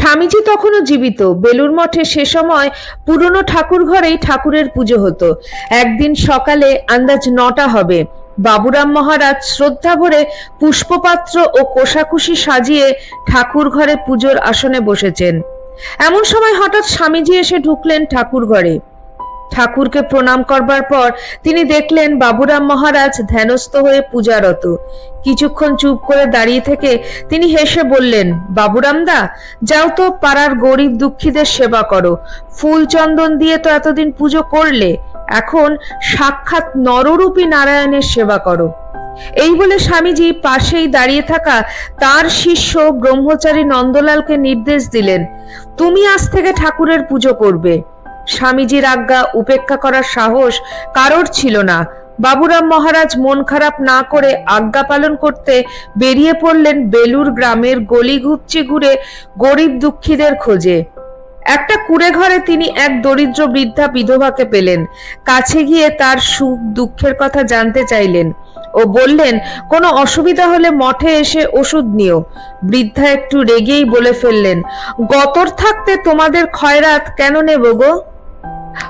স্বামীজি তখনও জীবিত। বেলুর মঠে সে সময় পুরনো ঠাকুর ঘরেই ঠাকুরের পুজো হতো। একদিন সকালে আন্দাজ নটা হবে। বাবুরাম মহারাজ শ্রদ্ধা ভরে পুষ্পপাত্র ও কোষাকুষি সাজিয়ে ঠাকুর ঘরে পুজোর আসনে বসেছেন। এমন সময় হঠাৎ স্বামীজি এসে ঢুকলেন ঠাকুর ঘরে ঠাকুরকে প্রণাম করবার পর তিনি দেখলেন বাবুরাম মহারাজ ধ্যানস্থ হয়ে পূজারত। কিছুক্ষণ চুপ করে দাঁড়িয়ে থেকে তিনি হেসে বললেন বাবুরাম দা যাও তো পাড়ার গরিব দুঃখীদের সেবা করো। ফুল চন্দন দিয়ে তো এতদিন পুজো করলে, এখন সাক্ষাৎ নররূপী নারায়ণের সেবা করো। এই বলে স্বামীজি পাশেই দাঁড়িয়ে থাকা তার শিষ্য ব্রহ্মচারী নন্দলালকে নির্দেশ দিলেন, তুমি আজ থেকে ঠাকুরের পুজো করবে। স্বামীজির আজ্ঞা উপেক্ষা করার সাহস কারোর ছিল না। বাবুরাম মহারাজ মন খারাপ না করে আজ্ঞা পালন করতে বেরিয়ে পড়লেন বেলুর গ্রামের গলি ঘুপচি ঘুরে গরিব দুঃখীদের খোঁজে। একটা কুড়ে ঘরে তিনি এক দরিদ্র বৃদ্ধা বিধবাকে পেলেন। কাছে গিয়ে তার সুখ দুঃখের কথা জানতে চাইলেন ও বললেন, কোনো অসুবিধা হলে মঠে এসে ওষুধ নিও। বৃদ্ধা একটু রেগেই বলে ফেললেন, গতর থাকতে তোমাদের খয়রাত কেন নেব গো?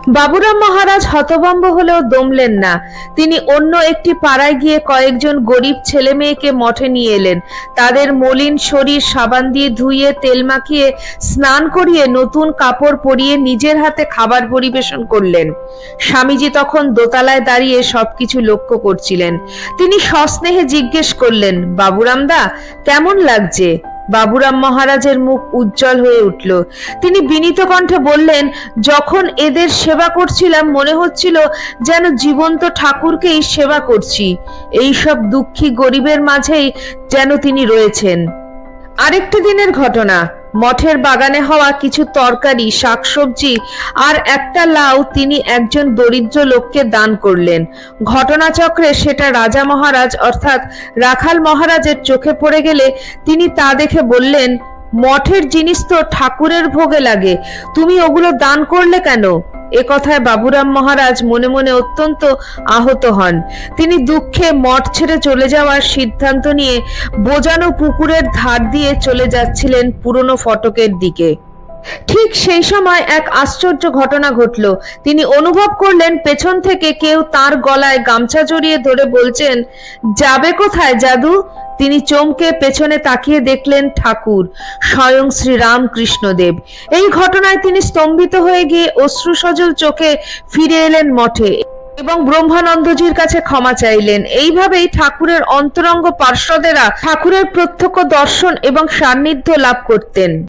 বাবুরাম মহারাজ হতভম্ব হলেও দমলেন না। তিনি অন্য একটি পাড়ায় গিয়ে কয়েকজন গরিব ছেলে মেয়েকে মঠে নিয়ে এলেন। তাদের মলিন শরীর সাবান দিয়ে ধুইয়ে তেল মাখিয়ে, স্নান করিয়ে নতুন কাপড় পরিয়ে নিজের হাতে খাবার পরিবেশন করলেন। স্বামীজি তখন দোতলায় দাঁড়িয়ে সবকিছু লক্ষ্য করছিলেন। তিনি সস্নেহে জিজ্ঞেস করলেন বাবুরামদা কেমন লাগছে? বাবুরাম মহারাজের মুখ উজ্জ্বল হয়ে উঠল। তিনি বিনীত কণ্ঠে বললেন, যখন এদের সেবা করছিলাম, মনে হচ্ছিল যেন জীবন্ত ঠাকুরকেই সেবা করছি। এই সব দুঃখী গরিবের মাঝেই যেন তিনি রয়েছেন। আরেকটি দিনের ঘটনা। মঠের বাগানে হওয়া কিছু তরকারি, শাকসবজি আর একটা লাউ তিনি একজন দরিদ্র লোককে দান করলেন। ঘটনাচক্রে সেটা রাজা মহারাজ অর্থাৎ রাখাল মহারাজের চোখে পড়ে গেলে তিনি তা দেখে বললেন, মঠের জিনিস তো ঠাকুরের ভোগে লাগে, তুমি ওগুলো দান করলে কেন? এ কথায় বাবুরাম মহারাজ মনে মনে অত্যন্ত আহত হন। তিনি দুঃখে মঠ ছেড়ে চলে যাওয়ার সিদ্ধান্ত নিয়ে বোজানো পুকুরের ধার দিয়ে চলে যাচ্ছিলেন পুরনো ফটকের দিকে। ঠিক সেই সময় এক আশ্চর্য ঘটনা ঘটল। তিনি অনুভব করলেন, পেছন থেকে কেউ তার গলায় গামছা জড়িয়ে ধরে বলছেন, যাবে কোথায় জাদু? তিনি চমকে পেছনে তাকিয়ে দেখলেন ঠাকুর, স্বয়ং শ্রী রামকৃষ্ণদেব এই ঘটনায় তিনি স্তম্ভিত হয়ে গিয়ে অশ্রু সজল চোখে ফিরে এলেন মঠে এবং ব্রহ্মানন্দজির কাছে ক্ষমা চাইলেন। এইভাবেই ঠাকুরের অন্তরঙ্গ পার্শ্বদেরা ঠাকুরের প্রত্যক্ষ দর্শন এবং সান্নিধ্য লাভ করতেন।